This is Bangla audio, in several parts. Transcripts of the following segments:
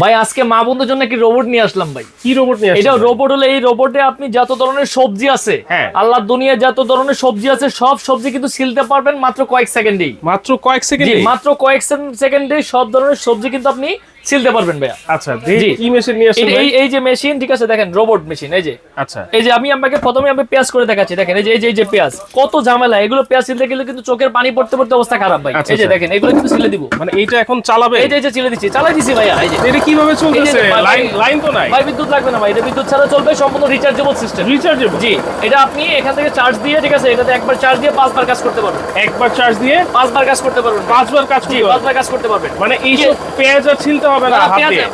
ভাই আজকে মা বন্ধুর জন্য একটি রোবট নিয়ে আসলাম ভাই। কি রোবট নিয়ে এটা রোবট হলে এই রোবটে আপনি যত ধরনের সবজি আছে হ্যাঁ। আল্লাহর দুনিয়ায় যত ধরনের সবজি আছে সব সবজি কিন্তু ছিলতে পারবেন মাত্র কয়েক সেকেন্ডেই মাত্র কয়েক সেকেন্ড মাত্র কয়েক সেকেন্ডে সব ধরনের সবজি কিন্তু আপনি ছিলতে পারবেন ভাইয়া। আচ্ছা। কি মেশিন নিয়ে আসছেন এই- এই যে মেশিন ঠিক আছে দেখেন রোবট মেশিন এই যে। আচ্ছা। এই যে আমি আপনাকে প্রথমে আমি পেঁয়াজ করে দেখাচ্ছি দেখেন এই যে এই যে এই যে পেঁয়াজ। কত ঝামেলা এগুলো পেঁয়াজ ছিলতে গেলে কিন্তু চোখের পানি পড়তে পড়তে অবস্থা খারাপ ভাই। আচ্ছা, এই যে আচ্ছা। দেখেন এগুলো কিন্তু ছিলে দিব। মানে এইটা এখন চালাবে? এই যে এই যে ছিলে দিচ্ছি চালাই দিছি ভাইয়া এই যে। এটা কীভাবে চলতেছে? লাইন লাইন তো নাই। ভাই বিদ্যুৎ লাগবে না ভাই এটা বিদ্যুৎ ছাড়া চলবে সম্পূর্ণ রিচার্জেবল সিস্টেম রিচার্জেবল জি এটা আপনি এখান থেকে চার্জ দিয়ে ঠিক আছে এটাতে একবার চার্জ দিয়ে পাঁচবার কাজ করতে পারবেন। একবার চার্জ দিয়ে? পাঁচবার কাজ করতে পারবেন পাঁচবার কাজ করতে হবে। পাঁচবার কাজ করতে পারবেন। মানে এইসব পেঁয়াজ আর ছিলতে হবে না না,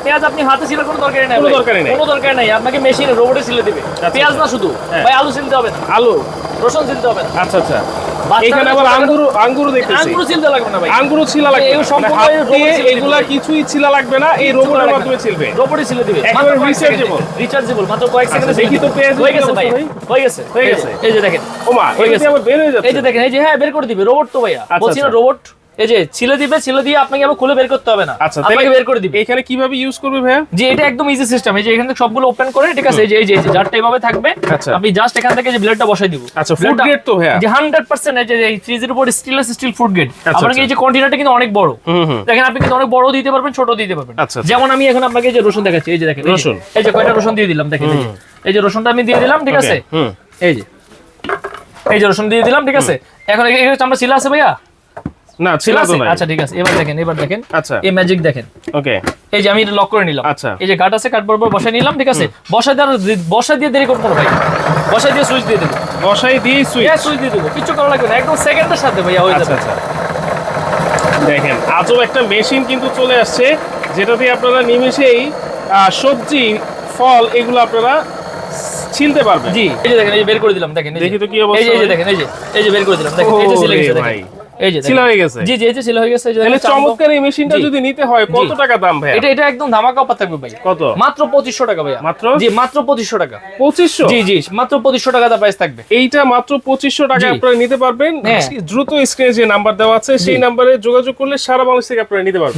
পেঁয়াজ আপনি হাতে ছিলার কোনো দরকারই নাই কোনো ভাই। দরকারই কোনো দরকার নাই। আপনাকে মেশিনে রোবটে ছিলে দিবে। পেঁয়াজ না শুধু। হ্যাঁ। ভাই আলু ছিলতে হবে আলু? রসুন ছিলতে হবে আচ্ছা আচ্ছা। এখানে আবার আঙ্গুর আঙ্গুর দেখতেছি। আঙ্গুরও ছিলতে লাগবে না ভাই। আঙ্গুরও ছিলা লাগবে এগুলো সম্পূর্ণ এই হাত রোবট এগুলা কিছুই ছিলা লাগবে না এই রোবটের মাধ্যমে ছিলবে। রোবটে ছিলে দিবে। একেবারে rechargeable? রিচার্জেবল মাত্র কয়েক আচ্ছা, সেকেন্ডে দেখি তো পেঁয়াজের হয়ে গেছে ভাই? হয়ে গেছে হয়ে গেছে? এই যে দেখেন। ওমা হয়ে এটা গেছে। দিয়ে আবার বের হয়ে যাচ্ছে এই যে দেখেন এই যে হ্যাঁ বের করে দিবে রোবট তো ভাইয়া। আচ্ছা, বলছি না আচ্ছা। রোবট এই যে ছিলে দিবে ছিলে দিয়ে আপনাকে আবার খুলে বের করতে হবে না। আচ্ছা আপনাকে বের করে দিবে। এখানে কীভাবে ইউজ করবে ভাইয়া? যে এটা একদম ইজি সিস্টেম এই যে এখান থেকে সবগুলো ওপেন করে ঠিক আছে? এই যে এই যে জারটা এভাবে থাকবে আচ্ছা। আপনি জাস্ট এখান থেকে যে ব্লেডটা বসাই দিব। আচ্ছা ফুড গ্রেড তো ভাইয়া। যে হান্ড্রেড পার্সেন্ট এই যে এই ফ্রিজের উপর স্টিললেস স্টিল ফুড গ্রেড আপনাকে। এই যে কন্টেনারটা কিন্তু অনেক বড়। দেখেন আপনি কিন্তু অনেক বড় দিতে পারবেন ছোট দিতে পারবেন। আচ্ছা, আচ্ছা। যেমন আমি এখন আপনাকে এই যে রসুন দেখাচ্ছি এই যে দেখেন এই যে- রসুন। এই যে কয়টা রসুন দিয়ে দিলাম দেখেন এই যে। রসুনটা আমি দিয়ে দিলাম ঠিক আছে? এই যে। এই যে রসুন দিয়ে দিলাম ঠিক আছে? এখন চামড়া ছিলা আছে ভাইয়া? না ছিল তো আচ্ছা ঠিক আছে। এবার দেখেন এবার দেখেন। আচ্ছা। এই ম্যাজিক দেখেন। ওকে। এই যে আমি এটা লক করে নিলাম। আচ্ছা। এই যে কাট আছে কাট বরাবর বসাই নিলাম ঠিক আছে? বসাই বসাই দিয়ে দেরি করব ভাই। বসাই দিয়ে সুইচ দিয়ে দেবো। বসাই দিয়ে সুইচ হ্যাঁ সুইচ দিয়ে দেবো। কিছু করা লাগবে না। একদম সেকেন্ডের সাথে ভাইয়া হয়ে আচ্ছা যাবে। আচ্ছা। দেখেন আজও একটা মেশিন কিন্তু চলে আসছে যেটাতে আপনারা নিমেষেই সবজি ফল এগুলো আপনারা ছিলতে পারবেন। জি। এই যে দেখেন এই যে বের করে দিলাম। দেখেন এই যে। দেখি তো কি অবস্থা এই যে। দেখেন এই যে। এই যে বের করে দিলাম। দেখেন এই যে সিলে গেছে দেখেন। ভাই। এই যে দেখেন। হয়ে গেছে? জি জি এই যে সিলে হয়ে গেছে তাহলে চমৎকার এই মেশিনটা যদি নিতে হয় কত টাকা দাম ভাই এটা এটা একদম ধামাকা অফার থাকবে ভাই কত মাত্র পঁচিশশো টাকা ভাইয়া মাত্র? জি মাত্র পঁচিশশো টাকা পঁচিশশো জি জি মাত্র পঁচিশশো টাকা প্রাইস থাকবে এইটা মাত্র টাকা। আপনারা নিতে পারবেন হ্যাঁ। দ্রুত স্ক্রিনে যে নাম্বার দেওয়া আছে সেই। নাম্বারে যোগাযোগ করলে সারা বাংলাদেশ থেকে আপনারা নিতে পারবেন